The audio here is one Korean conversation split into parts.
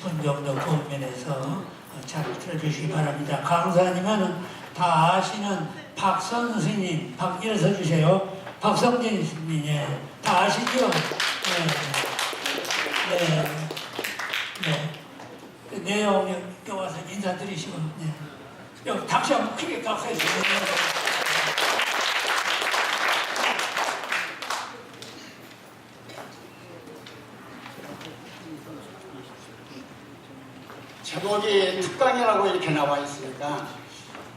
30분 정도 그 면에서 어, 잘 들어주시기 바랍니다. 강사님은 다 아시는 박 선생님, 박 일어서 주세요. 박성진 스님, 예. 다 아시죠? 네. 네. 네. 그 내용 여기 와서 인사드리시고, 네. 여기 다시 한번 크게 박수 해 주세요. 제목이 특강이라고 이렇게 나와 있으니까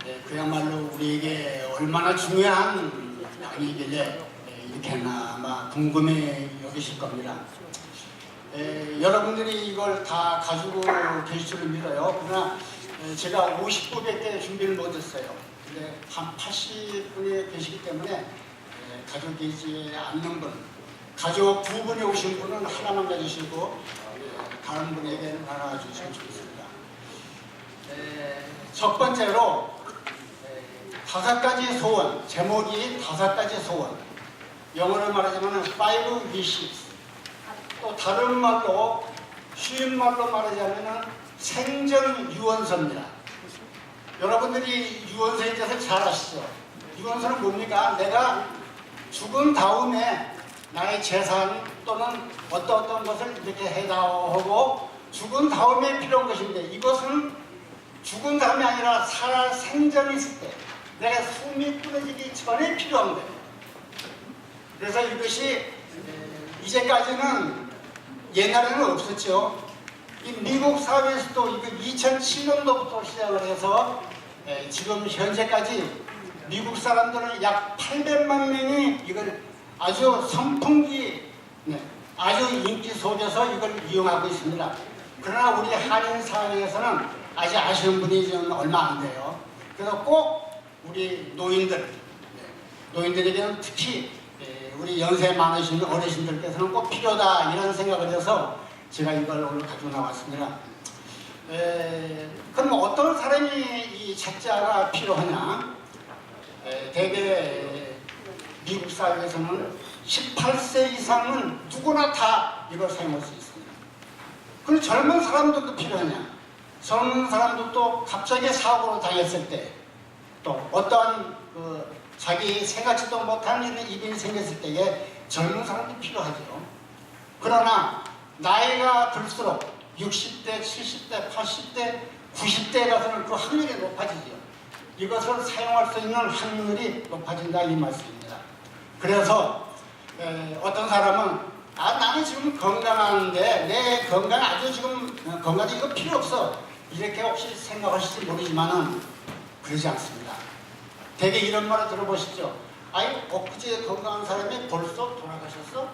네, 그야말로 우리에게 얼마나 중요한 강의길래 네, 이렇게나마 궁금해 여기실 겁니다. 에, 여러분들이 이걸 다 가지고 계실 줄 믿어요. 그러나 에, 제가 50분밖에 준비를 못했어요. 근데 한 80분이 계시기 때문에 에, 계시지 않는 분, 가족 두 분이 오신 분은 하나만 가지시고 에, 다른 분에게는 하나 주시면 좋겠습니다. 에, 첫 번째로 에, 다섯 가지 소원, 제목이 다섯 가지 소원. 영어로 말하자면 five wishes. 또 다른 말로 쉬운 말로 말하자면 생전 유언서입니다. 여러분들이 유언서에 대해서 잘 아시죠? 유언서는 뭡니까? 내가 죽은 다음에 나의 재산 또는 어떤 어떤 것을 이렇게 해다오고 죽은 다음에 필요한 것인데 이것은 죽은 다음이 아니라 살 생전에 있을 때 내가 숨이 끊어지기 전에 필요한 거예요. 그래서 이것이 이제까지는 옛날에는 없었죠. 이 미국 사회에서도 이거 2007년도부터 시작을 해서 에, 지금 현재까지 미국 사람들은 약 800만 명이 이걸 아주 선풍기, 네, 아주 인기 속에서 이걸 이용하고 있습니다. 그러나 우리 한인 사회에서는 아직 아시는 분이 좀 얼마 안 돼요. 그래서 꼭 우리 노인들, 네, 노인들에게는 특히 예, 우리 연세 많으신 어르신들께서는 꼭 필요다 이런 생각을 해서 제가 이걸 오늘 가지고 나왔습니다. 에, 그럼 어떤 사람이 이 책자가 필요하냐? 에, 대개 미국 사회에서는 18세 이상은 누구나 다 이걸 사용할 수 있습니다. 그럼 젊은 사람들도 필요하냐? 젊은 사람들도 갑자기 사고로 당했을 때 또 어떠한 그 자기 생각지도 못한 일이 생겼을 때에 젊은 사람이 필요하죠. 그러나 나이가 들수록 60대, 70대, 80대, 90대에 가서는 그 확률이 높아지죠. 이것을 사용할 수 있는 확률이 높아진다 이 말씀입니다. 그래서 에, 어떤 사람은 아 나는 지금 건강한데 내 건강 아주 지금 건강이 이거 필요 없어 이렇게 혹시 생각하실지 모르지만은 그러지 않습니다. 대개 이런 말을 들어보시죠. 아이 엊그제 건강한 사람이 벌써 돌아가셨어?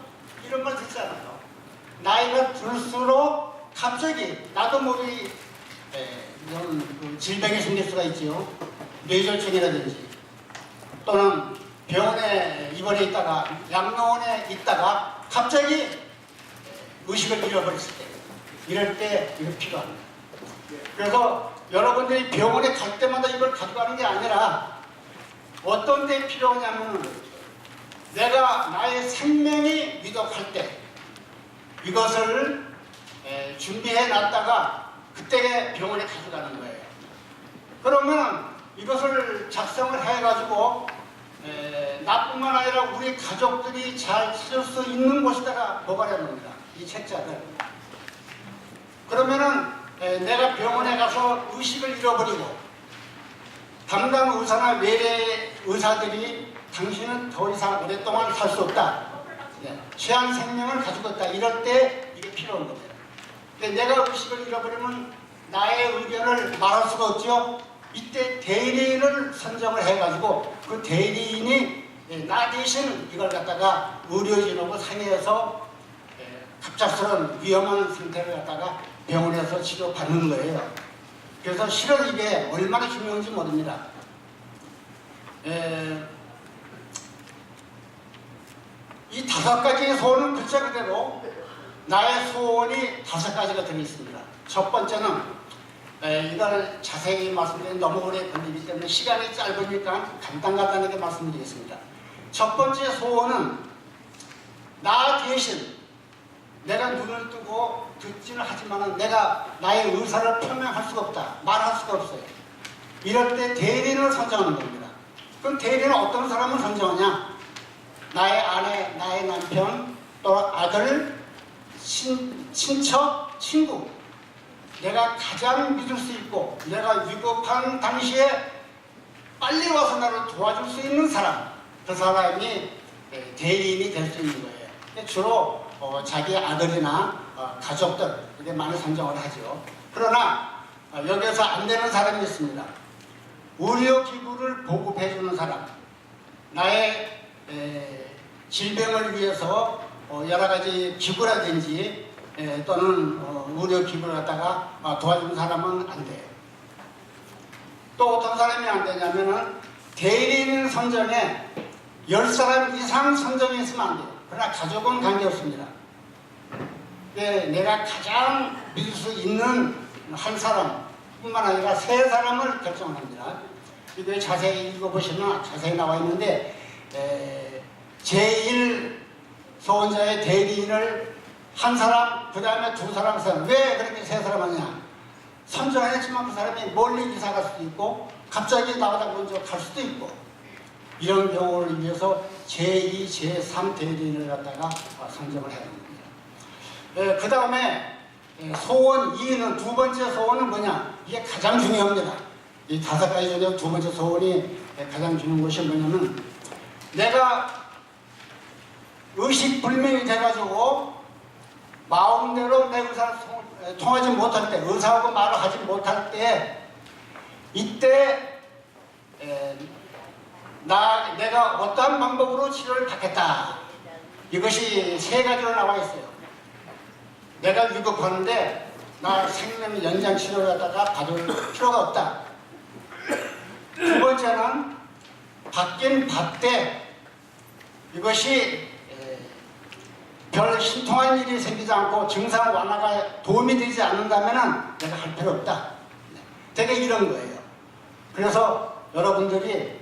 이런 말 듣잖아요. 나이가 들수록 갑자기 나도 모르게 에, 이런 그 질병이 생길 수가 있지요. 뇌졸중이라든지 또는 병원에 입원해 있다가 양로원에 있다가 갑자기 의식을 잃어버렸을 때 이럴 때 이거 필요합니다. 그래서 여러분들이 병원에 갈 때마다 이걸 가져가는 게 아니라 어떤 때 필요하냐면 내가 나의 생명이 위독할 때 이것을 에, 준비해 놨다가 그때 병원에 가져가는 거예요. 그러면 이것을 작성을 해가지고 에, 나뿐만 아니라 우리 가족들이 잘 찾을 수 있는 곳에다가 보관해 놓습니다. 이 책자를. 그러면은 에, 내가 병원에 가서 의식을 잃어버리고 담당 의사나 외래 의사들이 당신은 더 이상 오랫동안 살 수 없다. 예, 최한 생명을 가지고 있다. 이럴 때 이게 필요한 겁니다. 내가 의식을 잃어버리면 나의 의견을 말할 수가 없죠. 이때 대리인을 선정을 해가지고 그 대리인이 예, 나 대신 이걸 갖다가 의료진하고 상의해서 예, 갑작스러운 위험한 상태를 갖다가 병원에서 치료받는 거예요. 그래서 실은 이게 얼마나 중요한지 모릅니다. 에, 이 다섯 가지의 소원은 글자 그대로 나의 소원이 다섯 가지가 들어있습니다. 첫 번째는 에, 이걸 자세히 말씀드리면 너무 오래 걸리기 때문에 시간이 짧으니까 간단간단하게 말씀드리겠습니다. 첫 번째 소원은 나 대신 내가 눈을 뜨고 듣지는 하지만 내가 나의 의사를 표명할 수가 없다. 말할 수가 없어요. 이럴 때 대리인을 선정하는 겁니다. 그럼 대리인은 어떤 사람을 선정하냐? 나의 아내, 나의 남편, 또 아들, 친, 친척, 친구. 내가 가장 믿을 수 있고 내가 위급한 당시에 빨리 와서 나를 도와줄 수 있는 사람. 그 사람이 예, 대리인이 될 수 있는 거예요. 주로 어, 자기 아들이나 어, 가족들 이렇게 많이 선정을 하죠. 그러나 어, 여기서 안 되는 사람이 있습니다. 의료 기구를 보급해 주는 사람, 나의 에, 질병을 위해서 어, 여러 가지 기구라든지 에, 또는 어, 의료 기구를 갖다가 어, 도와주는 사람은 안 돼요. 또 어떤 사람이 안 되냐면은 대리인 선정에 10사람 이상 선정이 있으면 안 돼요. 그러나 가족은 관계없습니다. 예, 내가 가장 믿을 수 있는 한 사람 뿐만 아니라 세 사람을 결정합니다. 이거 자세히 읽어보시면 자세히 나와 있는데 에, 제1 소원자의 대리인을 한 사람, 그 다음에 두 사람, 세 사람. 왜 그렇게 세 사람 하냐? 선정했지만 그 사람이 멀리 이사 갈 수도 있고 갑자기 나가다 먼저 갈 수도 있고 이런 경우를 위해서 제2, 제3 대리인을 갖다가 어, 선정을 해야 됩니다. 그 다음에 소원 2는 두 번째 소원은 뭐냐? 이게 가장 중요합니다. 이 다섯 가지 중에 두 번째 소원이 예, 가장 중요한 것이 뭐냐면 내가 의식불명이 돼가지고 마음대로 내 통- 에, 통하지 못할 때 의사하고 말을 하지 못할 때 이때 에, 나 내가 어떠한 방법으로 치료를 받겠다 이것이 세 가지로 나와 있어요 내가 위급하는데 나 생명 연장 치료를 갖다가 받을 필요가 없다 두 번째는 받긴 받되 이것이 에, 별 신통한 일이 생기지 않고 증상 완화가 도움이 되지 않는다면 내가 할 필요 없다. 네. 되게 이런 거예요. 그래서 여러분들이 에,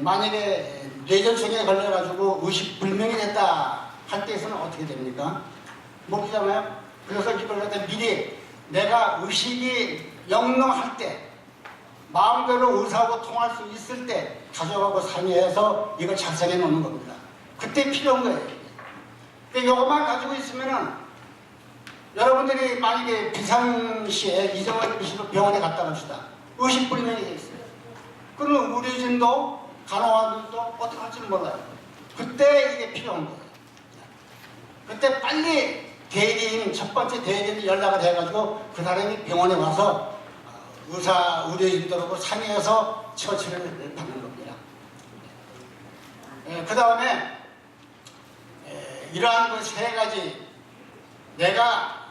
만약에 뇌전증에 걸려가지고 의식불명이 됐다 할 때에서는 어떻게 됩니까? 모르잖아요. 그래서 이걸 갖다 미리 내가 의식이 영롱할 때 마음대로 의사하고 통할 수 있을 때 가족하고 상의해서 이걸 작성해 놓는 겁니다. 그때 필요한 거예요. 근데 이것만 가지고 있으면은 여러분들이 만약에 비상시에 이정을 미시로 병원에 갔다 갑시다. 의식불명이 돼 있어요. 그러면 의료진도 간호사들도 어떻게 할지는 몰라요. 그때 이게 필요한 거예요. 그때 빨리 대리인, 첫 번째 대리인 연락을 해가지고 그 사람이 병원에 와서 어, 의사, 의료진들하고 상의해서 처치를 받는 겁니다. 그 다음에 이러한 그 세 가지 내가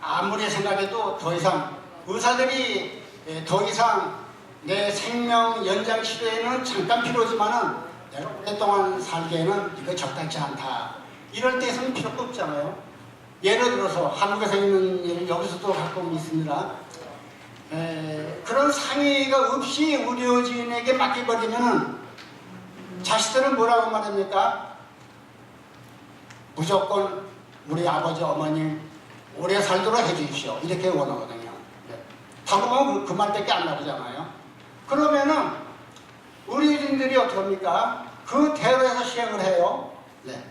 아무리 생각해도 더 이상 의사들이 에, 더 이상 내 생명 연장 치료에는 잠깐 필요하지만은 내가 오랫동안 살기에는 이거 적당치 않다. 이럴 때에서는 필요가 없잖아요. 예를 들어서 한국에서 있는 일을 여기서도 가끔 있습니다. 에, 그런 상의가 없이 의료진에게 맡겨버리면은 자식들은 뭐라고 말합니까? 무조건 우리 아버지 어머님 오래 살도록 해주십시오. 이렇게 원하거든요. 네. 하고 보면 그, 그 말밖에 안 나오잖아요. 그러면은 의료진들이 어떻게 합니까? 그 대로에서 시행을 해요. 네.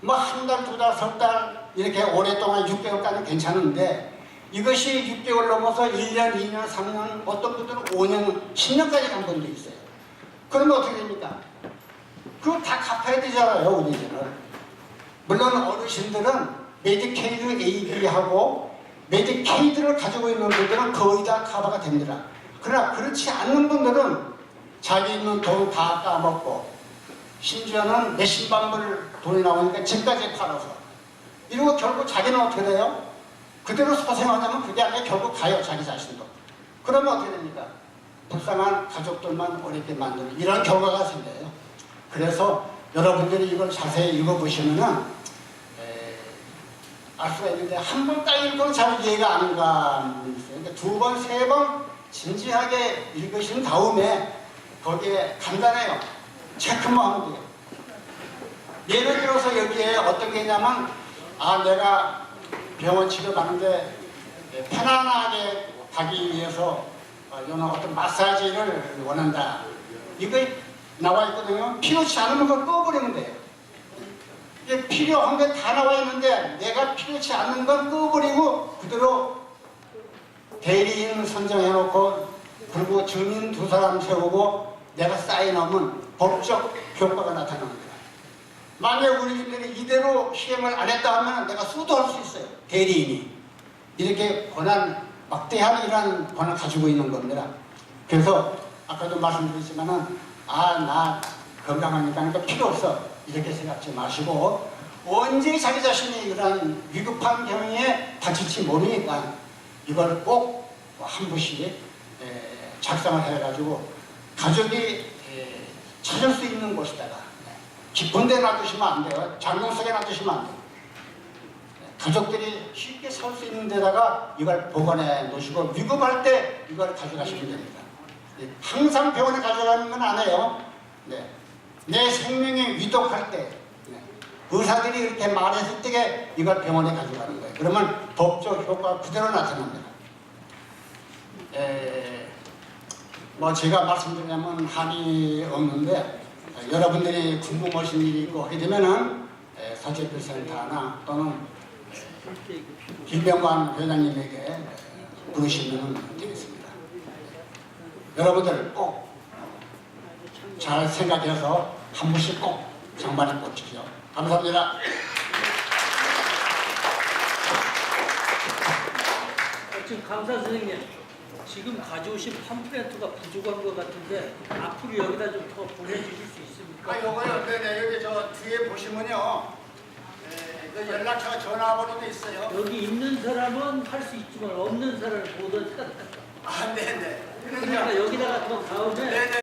뭐 한 달, 두 달, 석 달 이렇게 오랫동안 6개월까지 괜찮은데 이것이 6개월 넘어서 1년, 2년, 3년 어떤 분들은 5년, 10년까지 간 분도 있어요. 그러면 어떻게 됩니까? 그거 다 갚아야 되잖아요, 우리들은. 물론 어르신들은 메디케이드 AB하고 메디케이드를 가지고 있는 분들은 거의 다 커버가 됩니다. 그러나 그렇지 않는 분들은 자기 있는 돈 다 까먹고 심지어는 몇십만 불 돈이 나오니까 집까지 팔아서 이러고 결국 자기는 어떻게 돼요? 그대로 소생하자면 그게 아니라 결국 가요 자기 자신도 그러면 어떻게 됩니까? 불쌍한 가족들만 어렵게 만드는 이런 결과가 생겨요 그래서 여러분들이 이걸 자세히 읽어보시면은 알 수가 있는데 한 번 딱 읽고는 잘 이해가 안 가는 있어요. 그러니까 두 번, 세 번 진지하게 읽으신 다음에 거기에 간단해요. 체크만 하면 돼요. 예를 들어서 여기에 어떤 게 있냐면 아 내가 병원 치료받는데 예, 편안하게 가기 위해서 어, 이런 어떤 마사지를 원한다. 이거 나와 있거든요. 필요치 않으면 그걸 꺼버리면 돼요. 필요한 게 다 나와 있는데 내가 필요치 않는 건 꺼버리고 그대로 대리인 선정해놓고 그리고 증인 두 사람 세우고 내가 사인하면 법적 효과가 나타납니다. 만약에 우리들이 이대로 시행을 안 했다 하면 내가 수도할 수 있어요. 대리인이. 이렇게 권한, 막대한 이런 권한을 가지고 있는 겁니다. 그래서 아까도 말씀드렸지만은 아, 나 건강하니까 하니까 필요 없어. 이렇게 생각지 마시고 언제 자기 자신이 이런 위급한 경우에 다칠지 모르니까 이걸 꼭 한 부씩 에, 작성을 해가지고 가족이 에, 찾을 수 있는 곳에다가 깊은 데 놔두시면 안 돼요. 장롱 속에 놔두시면 안 돼요. 가족들이 쉽게 살 수 있는 데다가 이걸 보관해 놓으시고 위급할 때 이걸 가져가시면 됩니다. 예, 항상 병원에 가져가는 건안 해요. 네. 내 생명이 위독할 때 네. 의사들이 이렇게 말했을 때 이걸 병원에 가져가는 거예요. 그러면 법적 효과 그대로 나타납니다. 에, 뭐 제가 말씀드리자면 한이 없는데 에, 여러분들이 궁금하신 일이 있고 하게 되면은 에, 사제필센터나 또는 김병관 회장님에게 에, 부르시면 되겠습니다. 여러분들 꼭 잘 생각해서 한 분씩 꼭 장반에 꽂히죠. 감사합니다. 지금 강사 선생님, 지금 가져오신 팜플렛가 부족한 것 같은데 앞으로 여기다 좀 더 보내주실 수 있습니까? 아, 요거요. 네네. 여기 저 뒤에 보시면요. 에, 그 연락처 전화번호도 있어요. 여기 있는 사람은 할 수 있지만 없는 사람을 보던 아, 네네. 그러니까 여기다가 더 다음에 네네.